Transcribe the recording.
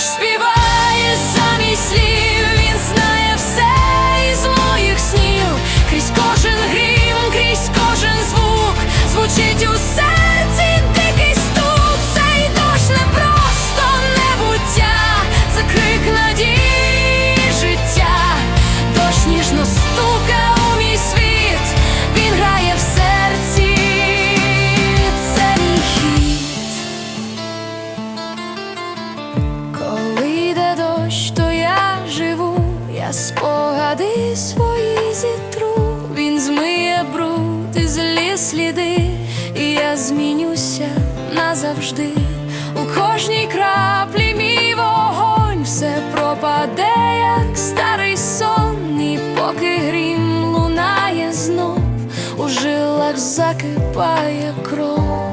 дощ співає спогади свої зітру, він змиє бруд і злі сліди, і я змінюся назавжди. У кожній краплі мій вогонь все пропаде, як старий сон, і поки грім лунає знов, у жилах закипає кров.